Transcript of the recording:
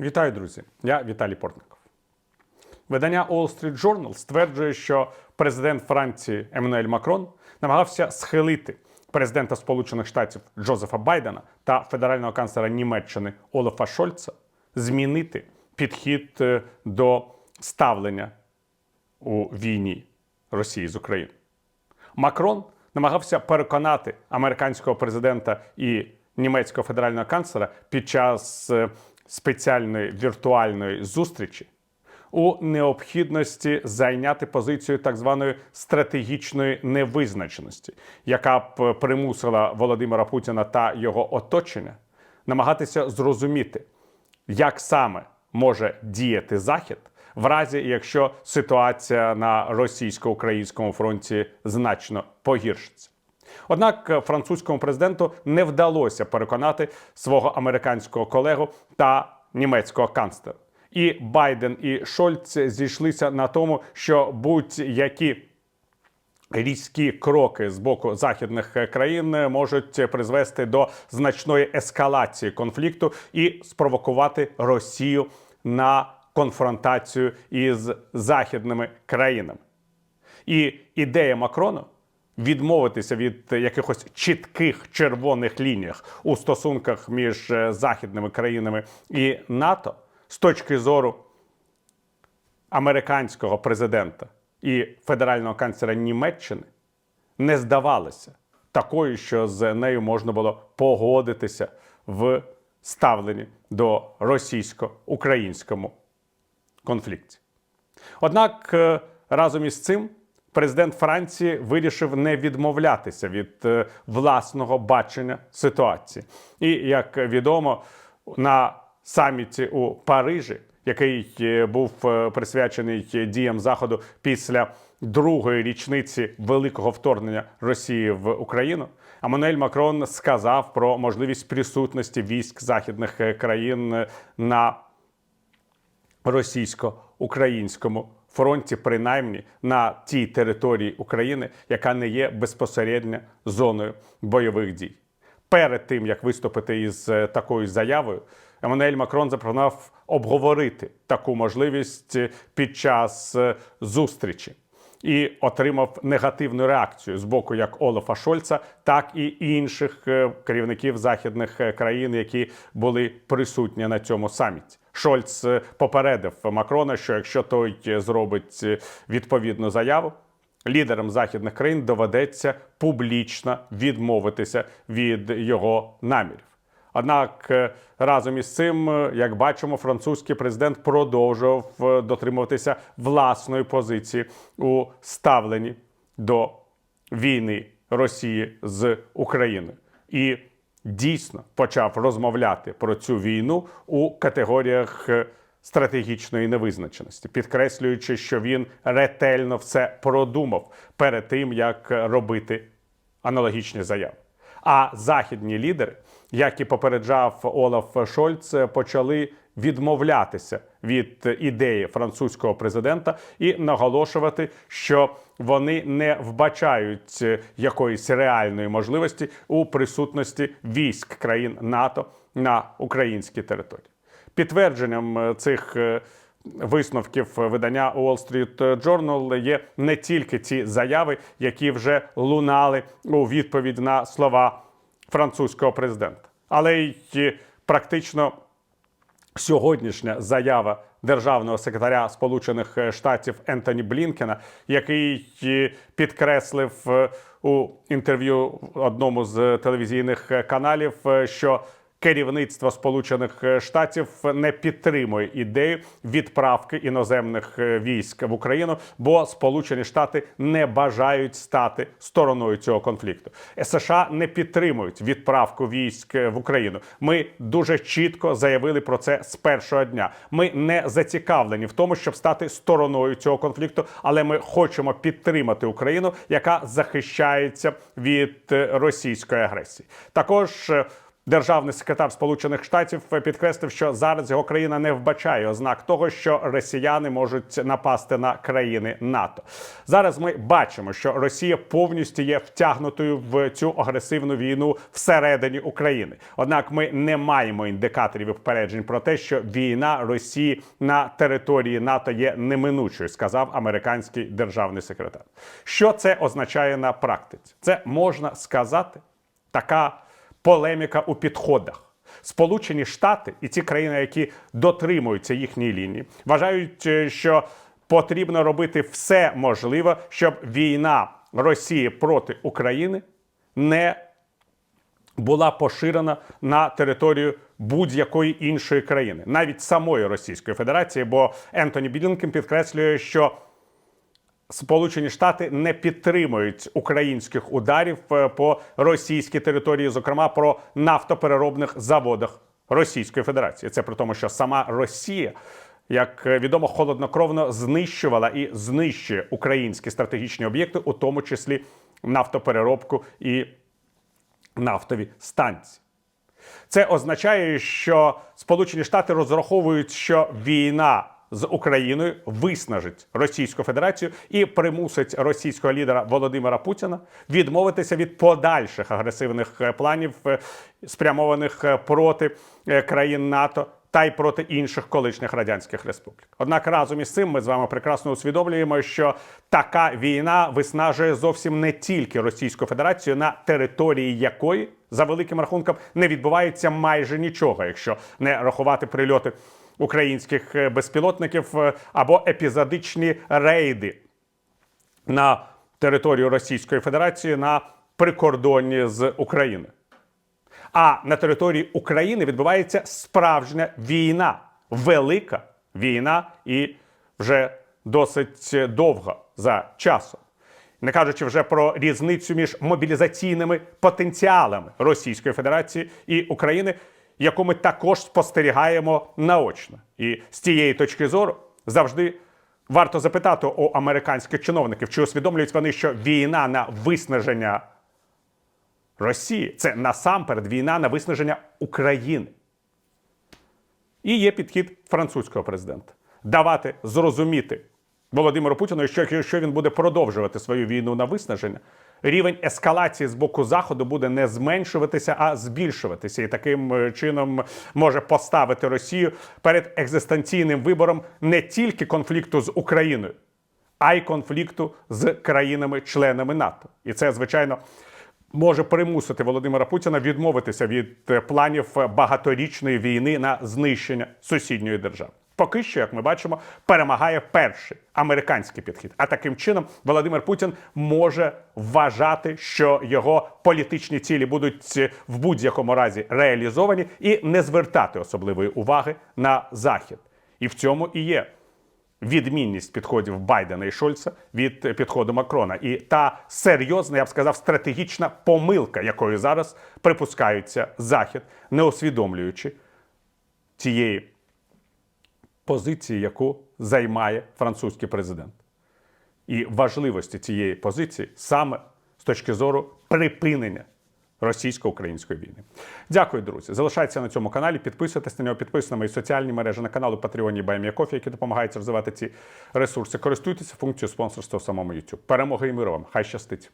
Вітаю, друзі! Я Віталій Портников. Видання Wall Street Journal стверджує, що президент Франції Еммануель Макрон намагався схилити президента Сполучених Штатів Джозефа Байдена та федерального канцлера Німеччини Олафа Шольца змінити підхід е, до ставлення у війні Росії з Україною. Макрон намагався переконати американського президента і німецького федерального канцлера під час е, спеціальної віртуальної зустрічі у необхідності зайняти позицію так званої стратегічної невизначеності, яка б примусила Володимира Путіна та його оточення намагатися зрозуміти, як саме може діяти Захід в разі, якщо ситуація на російсько-українському фронті значно погіршиться. Однак е, французькому президенту не вдалося переконати свого американського колегу та німецького канцлера. І Байден і Шольц зійшлися на тому, що будь-які різкі кроки з боку західних країн можуть призвести до значної ескалації конфлікту і спровокувати Росію на конфронтацію із західними країнами. І ідея Макрону відмовитися від якихось чітких червоних лініях у стосунках між е, західними країнами і НАТО з точки зору американського президента і федерального канцлера Німеччини не здавалася такою, що з нею можна було погодитися в ставленні до російсько-українському конфлікті. Однак е, разом із цим президент Франції вирішив не відмовлятися від е, власного бачення ситуації. І як відомо, на саміті у Парижі, який е, був е, присвячений діям заходу після другої річниці великого вторгнення Росії в Україну, Амануель Макрон сказав про можливість присутності військ західних країн на російсько-українському фронті, принаймні на тій території України, яка не є безпосередньо зоною бойових дій. Перед тим як виступити із е, такою заявою, Еммануель Макрон запропонував обговорити таку можливість е, під час е, зустрічі і отримав негативну реакцію з боку як Олафа Шольца, так і інших е, керівників західних е, країн, які були присутні на цьому саміті. Шольц е, попередив Макрона, що якщо той зробить відповідну заяву, лідерам західних країн доведеться публічно відмовитися від його намірів. Однак е, разом із цим, е, як бачимо, французький президент продовжував е, дотримуватися власної позиції у ставленні до війни Росії з Україною і дійсно почав розмовляти про цю війну у категоріях стратегічної невизначеності, підкреслюючи, що він ретельно все продумав перед тим, як робити аналогічні заяви. А західні лідери, як і попереджав Олаф Шольц, почали відмовлятися від ідеї французького президента і наголошувати, що вони не вбачають якоїсь реальної можливості у присутності військ країн НАТО на українській території. Підтвердженням цих е, висновків видання Wall Street Journal є не тільки ці заяви, які вже лунали у відповідь на слова французького президента, але й практично сьогоднішня заява державного секретаря Сполучених Штатів Ентоні Блінкена, який е, підкреслив е, у інтерв'ю одному з телевізійних каналів, е, що керівництво Сполучених Штатів не підтримує ідею відправки іноземних е, військ в Україну, бо Сполучені Штати не бажають стати стороною цього конфлікту. США не підтримують відправку військ е, в Україну. Ми дуже чітко заявили про це з першого дня. Ми не зацікавлені в тому, щоб стати стороною цього конфлікту, але ми хочемо підтримати Україну, яка захищається від е, російської агресії. Також е, Державний секретар Сполучених Штатів підкреслив, що зараз його країна не вбачає ознак того, що росіяни можуть напасти на країни НАТО. Зараз ми бачимо, що Росія повністю є втягнутою в цю агресивну війну всередині України. Однак ми не маємо індикаторів і попереджень про те, що війна Росії на території НАТО є неминучою, сказав американський державний секретар. Що це означає на практиці? Це можна сказати така полеміка у підходах. Сполучені Штати і ті країни, які дотримуються їхньої лінії, вважають, е, що потрібно робити все можливе, щоб війна Росії проти України не була поширена на територію будь-якої іншої країни, навіть самої Російської Федерації. Бо Ентоні Білінкен підкреслює, що Сполучені Штати не підтримують українських ударів е, по російській території, зокрема про нафтопереробних заводах Російської Федерації. Це при тому, що сама Росія, як е, відомо, холоднокровно знищувала і знищує українські стратегічні об'єкти, у тому числі нафтопереробку і нафтові станції. Це означає, що Сполучені Штати розраховують, що війна з Україною виснажить Російську Федерацію і примусить російського лідера Володимира Путіна відмовитися від подальших агресивних е, планів, е, спрямованих е, проти країн НАТО. Та й проти інших колишніх радянських республік. Однак разом із цим ми з вами прекрасно усвідомлюємо, що така війна виснажує зовсім не тільки Російську Федерацію, на території якої за великим рахунком не відбувається майже нічого, якщо не рахувати прильоти українських е, безпілотників е, або епізодичні рейди на територію Російської Федерації на прикордонні з Україною. А на території України відбувається справжня війна, велика війна і вже досить довга за часом. Не кажучи вже про різницю між мобілізаційними потенціалами Російської Федерації і України, яку ми також спостерігаємо наочно. І з цієї точки зору завжди варто запитати у американських чиновників, чи усвідомлюють вони, що війна на виснаження Росії це насамперед війна на виснаження України. І є підхід французького президента давати зрозуміти Володимиру Путіну, що якщо він буде продовжувати свою війну на виснаження, рівень ескалації з боку Заходу буде не зменшуватися, а збільшуватися. І таким е, чином може поставити Росію перед екзистенційним вибором не тільки конфлікту з Україною, а й конфлікту з країнами-членами НАТО. І це, звичайно, може примусити Володимира Путіна відмовитися від е, планів багаторічної війни на знищення сусідньої держави. Поки що, як ми бачимо, перемагає перший американський підхід. А таким чином Володимир Путін може вважати, що його політичні цілі будуть е, в будь-якому разі реалізовані, і не звертати особливої уваги на захід. І в цьому і є відмінність підходів Байдена і Шольца від підходу Макрона, і та серйозна, я б сказав, стратегічна помилка, якою зараз припускаються захід, не усвідомлюючи цієї позиції, яку займає французький президент, і важливості цієї позиції саме з точки зору припинення російсько-української війни. Дякую, друзі. Залишайтеся на цьому каналі, підписуйтесь на нього, підписуйтесь на мої соціальні мережі на каналу Patreon і BuyMeACoffee, які допомагають розвивати ці ресурси. Користуйтеся функцією спонсорства в самому YouTube. Перемоги і миру вам! Хай щастить!